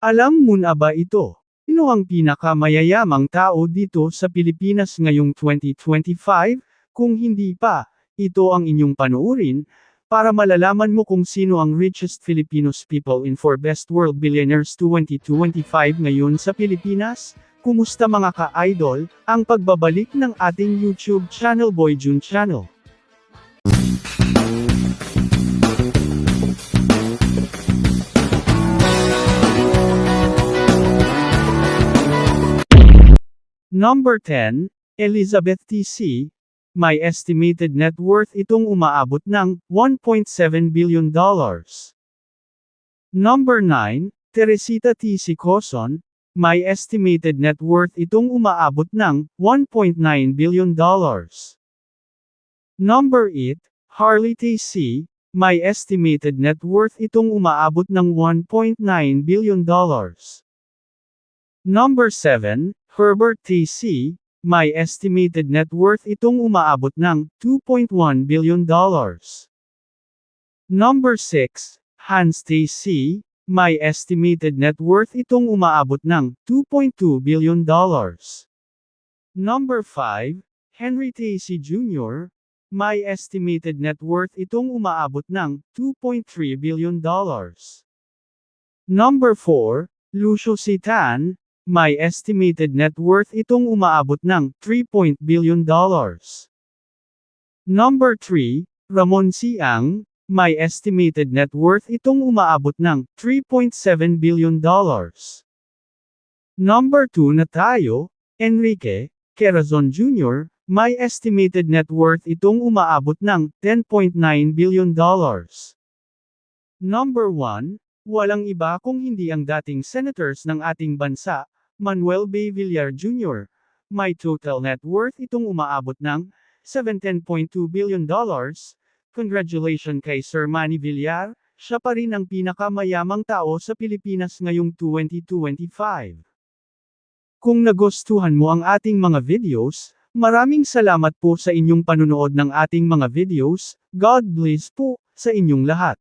Alam mo na ba ito? Sino ang pinakamayayamang tao dito sa Pilipinas ngayong 2025? Kung hindi pa, ito ang inyong panuurin, para malalaman mo kung sino ang richest Filipinos people in for Best World Billionaires 2025 ngayon sa Pilipinas. Kumusta mga ka-idol, ang pagbabalik ng ating YouTube channel Boy June Channel. Number 10, Elizabeth TC, may estimated net worth itong umaabot ng $1.7 billion. Number 9, Teresita TC Coson, may estimated net worth itong umaabot ng $1.9 billion. Number 8, Harley TC, may estimated net worth itong umaabot ng $1.9 billion. Number 7, Herbert TC, may estimated net worth itong umaabot ng $2.1 billion. Number 6, Hans TC, may estimated net worth itong umaabot ng $2.2 billion. Number 5, Henry TC Jr., may estimated net worth itong umaabot ng $2.3 billion. Number 4, Lucio Sitan, may estimated net worth itong umaabot ng $3. billion. Number 3, Ramon Siang, may estimated net worth itong umaabot ng $3.7 billion. Number 2 na tayo, Enrique Quezon Jr., may estimated net worth itong umaabot ng $10.9 billion. Number 1, walang iba kung hindi ang dating senators ng ating bansa, Manuel B. Villar Jr., may total net worth itong umaabot ng $17.2 billion. Congratulations kay Sir Manny Villar, siya pa rin ang pinakamayamang tao sa Pilipinas ngayong 2025. Kung nagustuhan mo ang ating mga videos, maraming salamat po sa inyong panunood ng ating mga videos, God bless po, sa inyong lahat.